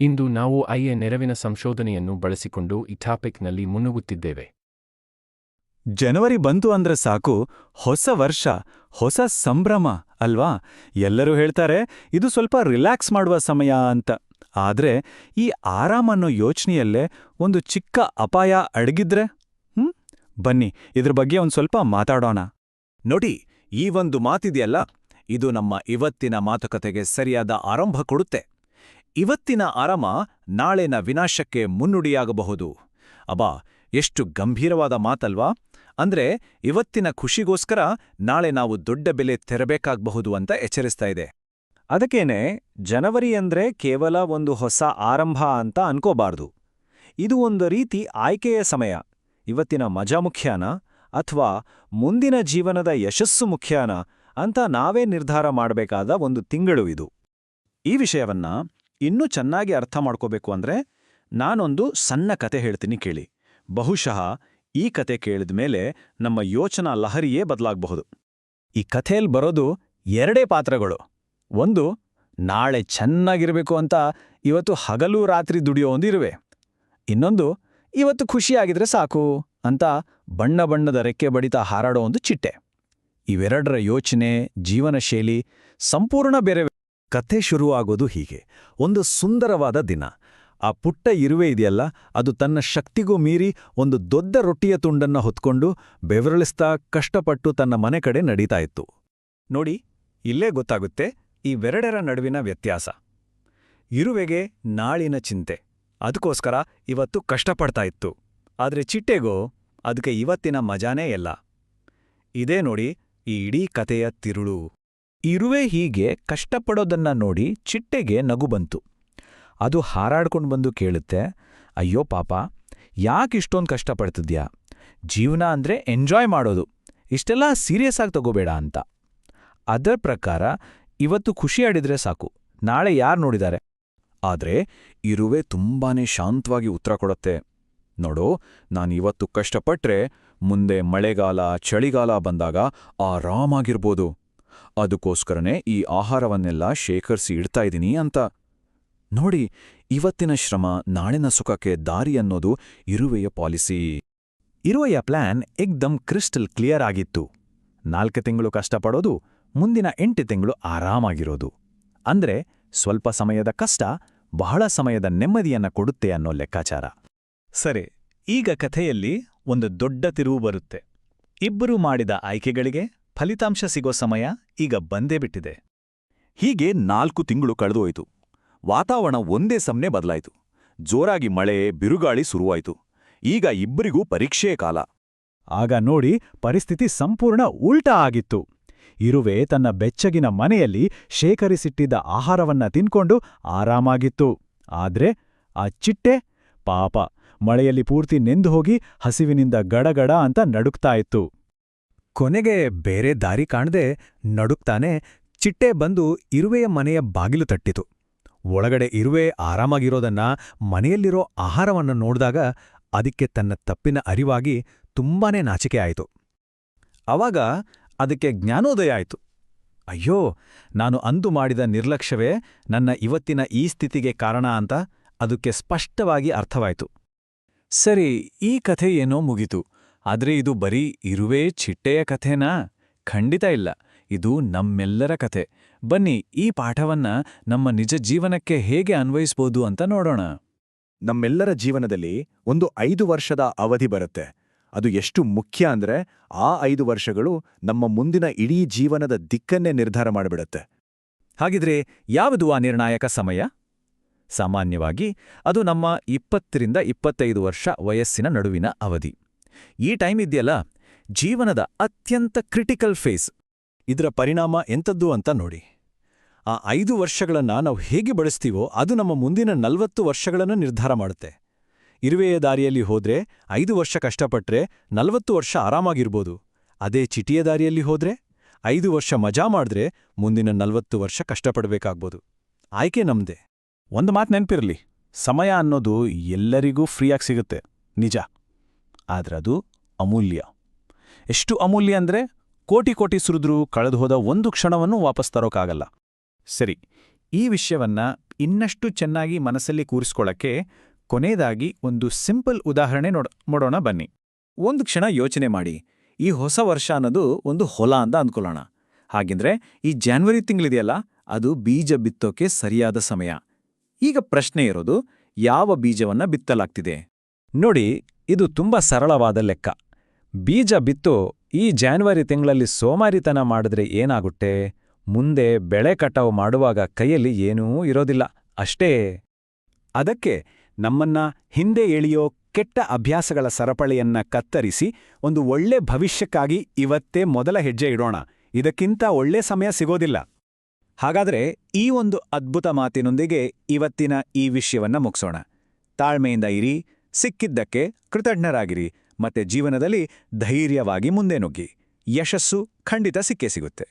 ಇಂದು ನಾವು ಐಎ ನೆರವಿನ ಸಂಶೋಧನೆಯನ್ನು ಬಳಸಿಕೊಂಡು ಈ ಟಾಪಿಕ್ನಲ್ಲಿ ಮುನ್ನುಗ್ಗುತ್ತಿದ್ದೇವೆ. ಜನವರಿ ಬಂತು ಅಂದ್ರೆ ಸಾಕು, ಹೊಸ ವರ್ಷ, ಹೊಸ ಸಂಭ್ರಮ, ಅಲ್ವಾ? ಎಲ್ಲರೂ ಹೇಳ್ತಾರೆ, ಇದು ಸ್ವಲ್ಪ ರಿಲ್ಯಾಕ್ಸ್ ಮಾಡುವ ಸಮಯ ಅಂತ. ಆದ್ರೆ, ಈ ಆರಾಮನ್ನೋ ಯೋಚನೆಯಲ್ಲೇ ಒಂದು ಚಿಕ್ಕ ಅಪಾಯ ಅಡಗಿದ್ರೆ? ಹ್ಮ್? ಬನ್ನಿ, ಇದ್ರ ಬಗ್ಗೆ ಒಂದು ಸ್ವಲ್ಪ ಮಾತಾಡೋಣ. ನೋಡಿ, ಈ ಒಂದು ಮಾತಿದೆಯಲ್ಲ, ಇದು ನಮ್ಮ ಇವತ್ತಿನ ಮಾತುಕತೆಗೆ ಸರಿಯಾದ ಆರಂಭ ಕೊಡುತ್ತೆ. ಇವತ್ತಿನ ಆರಾಮ ನಾಳೆನ ವಿನಾಶಕ್ಕೆ ಮುನ್ನುಡಿಯಾಗಬಹುದು. ಅಬಾ ಎಷ್ಟು ಗಂಭೀರವಾದ ಮಾತಲ್ವಾ? ಅಂದ್ರೆ ಇವತ್ತಿನ ಖುಷಿಗೋಸ್ಕರ ನಾಳೆ ನಾವು ದೊಡ್ಡ ಬೆಲೆ ತೆರಬೇಕಾಗಬಹುದು ಅಂತ ಎಚ್ಚರಿಸ್ತಾ ಇದೆ. ಅದಕ್ಕೇನೆ ಜನವರಿ ಅಂದ್ರೆ ಕೇವಲ ಒಂದು ಹೊಸ ಆರಂಭ ಅಂತ ಅನ್ಕೋಬಾರ್ದು. ಇದು ಒಂದು ರೀತಿ ಆಯ್ಕೆಯ ಸಮಯ. ಇವತ್ತಿನ ಮಜಾ ಮುಖ್ಯಾನ? ಅಥವಾ ಮುಂದಿನ ಜೀವನದ ಯಶಸ್ಸು ಮುಖ್ಯಾನ? ಅಂತ ನಾವೇ ನಿರ್ಧಾರ ಮಾಡಬೇಕಾದ ಒಂದು ತಿಂಗಳು ಇದು. ಈ ವಿಷಯವನ್ನ ಇನ್ನೂ ಚೆನ್ನಾಗಿ ಅರ್ಥ ಮಾಡ್ಕೋಬೇಕು ಅಂದ್ರೆ ನಾನೊಂದು ಸಣ್ಣ ಕತೆ ಹೇಳ್ತೀನಿ ಕೇಳಿ. ಬಹುಶಃ ಈ ಕತೆ ಕೇಳಿದ ಮೇಲೆ ನಮ್ಮ ಯೋಚನಾ ಲಹರಿಯೇ ಬದಲಾಗಬಹುದು. ಈ ಕಥೆಯಲ್ಲಿ ಬರೋದು ಎರಡೇ ಪಾತ್ರಗಳು. ಒಂದು, ನಾಳೆ ಚೆನ್ನಾಗಿರಬೇಕು ಅಂತ ಇವತ್ತು ಹಗಲು ರಾತ್ರಿ ದುಡಿಯೋ ಒಂದು ಇರುವೆ. ಇನ್ನೊಂದು, ಇವತ್ತು ಖುಷಿಯಾಗಿದ್ರೆ ಸಾಕು ಅಂತ ಬಣ್ಣ ಬಣ್ಣದ ರೆಕ್ಕೆ ಬಡಿತ ಹಾರಾಡೋ ಒಂದು ಚಿಟ್ಟೆ. ಇವೆರಡರ ಯೋಚನೆ ಜೀವನ ಶೈಲಿ ಸಂಪೂರ್ಣ ಬೇರೆ ಕಥೆ ಶುರುವಾಗೋದು ಹೀಗೆ. ಒಂದು ಸುಂದರವಾದ ದಿನ. ಆ ಪುಟ್ಟ ಇರುವೆ ಇದೆಯಲ್ಲ, ಅದು ತನ್ನ ಶಕ್ತಿಗೂ ಮೀರಿ ಒಂದು ದೊಡ್ಡ ರೊಟ್ಟಿಯ ತುಂಡನ್ನ ಹೊತ್ಕೊಂಡು ಬೆವರಳಿಸ್ತಾ ಕಷ್ಟಪಟ್ಟು ತನ್ನ ಮನೆ ಕಡೆ ನಡೀತಾ ಇತ್ತು. ನೋಡಿ, ಇಲ್ಲೇ ಗೊತ್ತಾಗುತ್ತೆ ಈ ವೆರಡರ ನಡುವಿನ ವ್ಯತ್ಯಾಸ. ಇರುವೆಗೆ ನಾಳಿನ ಚಿಂತೆ. ಅದಕ್ಕೋಸ್ಕರ ಇವತ್ತು ಕಷ್ಟಪಡ್ತಾ ಇತ್ತು. ಆದರೆ ಚಿಟ್ಟೆಗೋ ಅದಕ್ಕೆ ಇವತ್ತಿನ ಮಜಾನೇ ಎಲ್ಲ ಇದೇ ನೋಡಿ ಈ ಇಡೀ ಕಥೆಯ ತಿರುಳು. ಇರುವೆ ಹೀಗೆ ಕಷ್ಟಪಡೋದನ್ನ ನೋಡಿ ಚಿಟ್ಟೆಗೆ ನಗು ಬಂತು. ಅದು ಹಾರಾಡ್ಕೊಂಡು ಬಂದು ಕೇಳುತ್ತೆ, ಅಯ್ಯೋ ಪಾಪ, ಯಾಕೆ ಇಷ್ಟೊಂದು ಕಷ್ಟಪಡ್ತಿದ್ಯಾ? ಜೀವನ ಅಂದ್ರೆ ಎಂಜಾಯ್ ಮಾಡೋದು, ಇಷ್ಟೆಲ್ಲ ಸೀರಿಯಸ್ ಆಗಿ ತಗೋಬೇಡ ಅಂತ. ಅದರ ಪ್ರಕಾರ ಇವತ್ತು ಖುಷಿಯಾಡಿದ್ರೆ ಸಾಕು, ನಾಳೆ ಯಾರು ನೋಡಿದ್ದಾರೆ ಆದ್ರೆ ಇರುವೆ ತುಂಬಾನೇ ಶಾಂತವಾಗಿ ಉತ್ತರ ಕೊಡುತ್ತೆ. ನೋಡು ನಾನಿವತ್ತು ಕಷ್ಟಪಟ್ರೆ ಮುಂದೆ ಮಳೆಗಾಲ, ಚಳಿಗಾಲ ಬಂದಾಗ ಆರಾಮಾಗಿರ್ಬೋದು. ಅದಕ್ಕೋಸ್ಕರನೇ ಈ ಆಹಾರವನ್ನೆಲ್ಲ ಶೇಖರಿಸಿ ಇಡ್ತಾ ಇದ್ದೀನಿ ಅಂತ. ನೋಡಿ, ಇವತ್ತಿನ ಶ್ರಮ ನಾಳಿನ ಸುಖಕ್ಕೆ ದಾರಿ ಅನ್ನೋದು ಇರುವೆಯ ಪಾಲಿಸಿ. ಇರುವೆಯ ಪ್ಲಾನ್ ಎಕ್ದಮ್ ಕ್ರಿಸ್ಟಲ್ ಕ್ಲಿಯರ್ ಆಗಿತ್ತು. ನಾಲ್ಕು ತಿಂಗಳು ಕಷ್ಟಪಡೋದು, ಮುಂದಿನ ಎಂಟು ತಿಂಗಳು ಆರಾಮಾಗಿರೋದು. ಅಂದ್ರೆ ಸ್ವಲ್ಪ ಸಮಯದ ಕಷ್ಟ ಬಹಳ ಸಮಯದ ನೆಮ್ಮದಿಯನ್ನ ಕೊಡುತ್ತೆ ಅನ್ನೋ ಲೆಕ್ಕಾಚಾರ. ಸರಿ, ಈಗ ಕಥೆಯಲ್ಲಿ ಒಂದು ದೊಡ್ಡ ತಿರುವು ಬರುತ್ತೆ. ಇಬ್ಬರು ಮಾಡಿದ ಆಯ್ಕೆಗಳಿಗೆ ಫಲಿತಾಂಶ ಸಿಗೋ ಸಮಯ ಈಗ ಬಂದೇ ಬಿಟ್ಟಿದೆ. ಹೀಗೆ ನಾಲ್ಕು ತಿಂಗಳು ಕಳೆದೋಯಿತು. ವಾತಾವರಣ ಒಂದೇ ಸಮನೆ ಬದಲಾಯಿತು. ಜೋರಾಗಿ ಮಳೆ, ಬಿರುಗಾಳಿ ಶುರುವಾಯಿತು. ಈಗ ಇಬ್ಬರಿಗೂ ಪರೀಕ್ಷೆಯ ಕಾಲ. ಆಗ ನೋಡಿ ಪರಿಸ್ಥಿತಿ ಸಂಪೂರ್ಣ ಉಲ್ಟಾ ಆಗಿತ್ತು. ಇರುವೆ ತನ್ನ ಬೆಚ್ಚಗಿನ ಮನೆಯಲ್ಲಿ ಶೇಖರಿಸಿಟ್ಟಿದ್ದ ಆಹಾರವನ್ನ ತಿನ್ಕೊಂಡು ಆರಾಮಾಗಿತ್ತು. ಆದ್ರೆ ಆ ಚಿಟ್ಟೆ ಪಾಪ ಮಳೆಯಲ್ಲಿ ಪೂರ್ತಿ ನೆಂದು ಹೋಗಿ ಹಸಿವಿನಿಂದ ಗಡಗಡ ಅಂತ ನಡುಕ್ತಾ ಇತ್ತು. ಕೊನೆಗೆ ಬೇರೆ ದಾರಿ ಕಾಣದೆ ನಡುಕ್ತಾನೆ ಚಿಟ್ಟೆ ಬಂದು ಇರುವೆಯ ಮನೆಯ ಬಾಗಿಲು ತಟ್ಟಿತು. ಒಳಗಡೆ ಇರುವೆ ಆರಾಮಾಗಿರೋದನ್ನ ಮನೆಯಲ್ಲಿರೋ ಆಹಾರವನ್ನು ನೋಡಿದಾಗ ಅದಕ್ಕೆ ತನ್ನ ತಪ್ಪಿನ ಅರಿವಾಗಿ ತುಂಬಾನೇ ನಾಚಿಕೆ ಆಯಿತು. ಆವಾಗ ಅದಕ್ಕೆ ಜ್ಞಾನೋದಯ ಆಯಿತು. ಅಯ್ಯೋ, ನಾನು ಅಂದು ಮಾಡಿದ ನಿರ್ಲಕ್ಷ್ಯವೇ ನನ್ನ ಇವತ್ತಿನ ಈ ಸ್ಥಿತಿಗೆ ಕಾರಣ ಅಂತ ಅದಕ್ಕೆ ಸ್ಪಷ್ಟವಾಗಿ ಅರ್ಥವಾಯಿತು. ಸರಿ, ಈ ಕಥೆ ಏನೋ ಮುಗಿತು. ಆದ್ರೆ ಇದು ಬರೀ ಇರುವೆ ಚಿಟ್ಟೆಯ ಕಥೆನಾ? ಖಂಡಿತ ಇಲ್ಲ. ಇದು ನಮ್ಮೆಲ್ಲರ ಕಥೆ. ಬನ್ನಿ ಈ ಪಾಠವನ್ನ ನಮ್ಮ ನಿಜ ಜೀವನಕ್ಕೆ ಹೇಗೆ ಅನ್ವಯಿಸ್ಬೋದು ಅಂತ ನೋಡೋಣ. ನಮ್ಮೆಲ್ಲರ ಜೀವನದಲ್ಲಿ ಒಂದು ಐದು ವರ್ಷದ ಅವಧಿ ಬರುತ್ತೆ. ಅದು ಎಷ್ಟು ಮುಖ್ಯ ಅಂದ್ರೆ ಆ ಐದು ವರ್ಷಗಳು ನಮ್ಮ ಮುಂದಿನ ಇಡೀ ಜೀವನದ ದಿಕ್ಕನ್ನೇ ನಿರ್ಧಾರ ಮಾಡಿಬಿಡುತ್ತೆ. ಹಾಗಿದ್ರೆ ಯಾವುದು ಆ ನಿರ್ಣಾಯಕ ಸಮಯ? ಸಾಮಾನ್ಯವಾಗಿ ಅದು ನಮ್ಮ ಇಪ್ಪತ್ತರಿಂದ ಇಪ್ಪತ್ತೈದು ವರ್ಷ ವಯಸ್ಸಿನ ನಡುವಿನ ಅವಧಿ. ಈ ಟೈಮ್ ಇದೆಯಲ್ಲ? ಜೀವನದ ಅತ್ಯಂತ ಕ್ರಿಟಿಕಲ್ ಫೇಸ್. ಇದರ ಪರಿಣಾಮ ಎಂಥದ್ದು ಅಂತ ನೋಡಿ. ಆ ಐದು ವರ್ಷಗಳನ್ನ ನಾವು ಹೇಗೆ ಬಳಸ್ತೀವೋ ಅದು ನಮ್ಮ ಮುಂದಿನ ನಲ್ವತ್ತು ವರ್ಷಗಳನ್ನು ನಿರ್ಧಾರ ಮಾಡುತ್ತೆ. ಇರುವೆಯ ದಾರಿಯಲ್ಲಿ ಹೋದ್ರೆ ಐದು ವರ್ಷ ಕಷ್ಟಪಟ್ರೆ ನಲವತ್ತು ವರ್ಷ ಆರಾಮಾಗಿರ್ಬೋದು. ಅದೇ ಚಿಟಿಯ ದಾರಿಯಲ್ಲಿ ಹೋದ್ರೆ ಐದು ವರ್ಷ ಮಜಾ ಮಾಡಿದ್ರೆ ಮುಂದಿನ ನಲವತ್ತು ವರ್ಷ ಕಷ್ಟಪಡಬೇಕಾಗ್ಬೋದು. ಆಯ್ಕೆ ನಮ್ದೆ. ಒಂದು ಮಾತು ನೆನ್ಪಿರಲಿ. ಸಮಯ ಅನ್ನೋದು ಎಲ್ಲರಿಗೂ ಫ್ರೀಯಾಗಿ ಸಿಗುತ್ತೆ. ನಿಜ. ಆದ್ರದು ಅಮೂಲ್ಯ. ಎಷ್ಟು ಅಮೂಲ್ಯ ಅಂದ್ರೆ ಕೋಟಿ ಕೋಟಿ ಸುರಿದ್ರೂ ಕಳೆದುಹೋದ ಒಂದು ಕ್ಷಣವನ್ನು ವಾಪಸ್ ತರೋಕ್ಕಾಗಲ್ಲ ಸರಿ, ಈ ವಿಷಯವನ್ನ ಇನ್ನಷ್ಟು ಚೆನ್ನಾಗಿ ಮನಸ್ಸಲ್ಲಿ ಕೂರಿಸ್ಕೊಳ್ಳಕ್ಕೆ ಕೊನೆಯದಾಗಿ ಒಂದು ಸಿಂಪಲ್ ಉದಾಹರಣೆ ನೋಡೋಣ ಬನ್ನಿ. ಒಂದು ಕ್ಷಣ ಯೋಚನೆ ಮಾಡಿ. ಈ ಹೊಸ ವರ್ಷ ಅನ್ನೋದು ಒಂದು ಹೊಲ ಅಂತ ಅಂದ್ಕೊಳ್ಳೋಣ ಹಾಗೆಂದ್ರೆ ಈ ಜಾನ್ವರಿ ತಿಂಗಳಿದೆಯಲ್ಲ, ಅದು ಬೀಜ ಬಿತ್ತೋಕೆ ಸರಿಯಾದ ಸಮಯ. ಈಗ ಪ್ರಶ್ನೆ ಇರೋದು, ಯಾವ ಬೀಜವನ್ನ ಬಿತ್ತಲಾಗ್ತಿದೆ? ನೋಡಿ ಇದು ತುಂಬಾ ಸರಳವಾದ ಲೆಕ್ಕ. ಬೀಜ ಬಿತ್ತು ಈ ಜಾನ್ವರಿ ತಿಂಗಳಲ್ಲಿ ಸೋಮಾರಿತನ ಮಾಡಿದ್ರೆ ಏನಾಗುತ್ತೆ? ಮುಂದೆ ಬೆಳೆ ಕಟಾವು ಮಾಡುವಾಗ ಕೈಯಲ್ಲಿ ಏನೂ ಇರೋದಿಲ್ಲ. ಅಷ್ಟೇ. ಅದಕ್ಕೆ ನಮ್ಮನ್ನ ಹಿಂದೆ ಎಳೆಯೋ ಕೆಟ್ಟ ಅಭ್ಯಾಸಗಳ ಸರಪಳಿಯನ್ನ ಕತ್ತರಿಸಿ ಒಂದು ಒಳ್ಳೆ ಭವಿಷ್ಯಕ್ಕಾಗಿ ಇವತ್ತೇ ಮೊದಲ ಹೆಜ್ಜೆ ಇಡೋಣ. ಇದಕ್ಕಿಂತ ಒಳ್ಳೆ ಸಮಯ ಸಿಗೋದಿಲ್ಲ. ಹಾಗಾದ್ರೆ ಈ ಒಂದು ಅದ್ಭುತ ಮಾತಿನೊಂದಿಗೆ ಇವತ್ತಿನ ಈ ವಿಷಯವನ್ನ ಮುಗಿಸೋಣ. ತಾಳ್ಮೆಯಿಂದ ಇರಿ. ಸಿಕ್ಕಿದ್ದಕ್ಕೆ ಕೃತಜ್ಞರಾಗಿರಿ ಮತ್ತೆ ಜೀವನದಲ್ಲಿ ಧೈರ್ಯವಾಗಿ ಮುಂದೆ ನುಗ್ಗಿ ಯಶಸ್ಸು ಖಂಡಿತ ಸಿಕ್ಕೇ ಸಿಗುತ್ತೆ.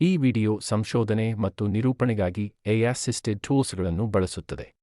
ಈ ವಿಡಿಯೋ ಸಂಶೋಧನೆ ಮತ್ತು ನಿರೂಪಣೆಗಾಗಿ ಎ ಅಸಿಸ್ಟೆಡ್ ಟೂಲ್ಸ್ಗಳನ್ನು ಬಳಸುತ್ತದೆ.